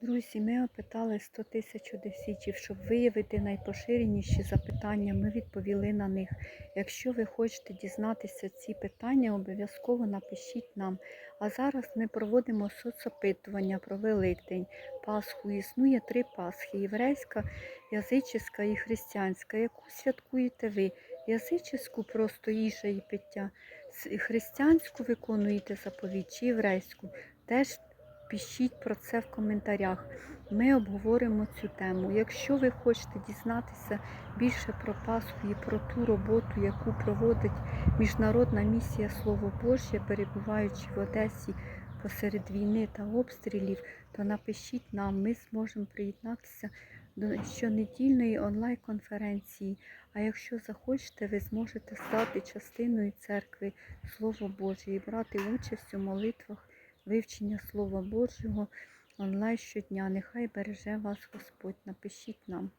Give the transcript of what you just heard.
Друзі, ми опитали 100 тисяч одеситів, щоб виявити найпоширеніші запитання. Ми відповіли на них. Якщо ви хочете дізнатися ці питання, обов'язково напишіть нам. А зараз ми проводимо соцопитування про Великдень, Пасху. Існує три Пасхи: єврейська, язичська і християнська. Яку святкуєте ви? Язичську просто їжа і пиття, християнську виконуєте заповідь чи єврейську? Теж Пишіть про це в коментарях. Ми обговоримо цю тему. Якщо ви хочете дізнатися більше про Пасху і про ту роботу, яку проводить Міжнародна місія Слово Божє, перебуваючи в Одесі посеред війни та обстрілів, то напишіть нам, ми зможемо приєднатися до щонедільної онлайн-конференції. А якщо захочете, ви зможете стати частиною церкви Слово Боже і брати участь у молитвах вивчення Слова Божого онлайн щодня. Нехай береже вас Господь. Напишіть нам.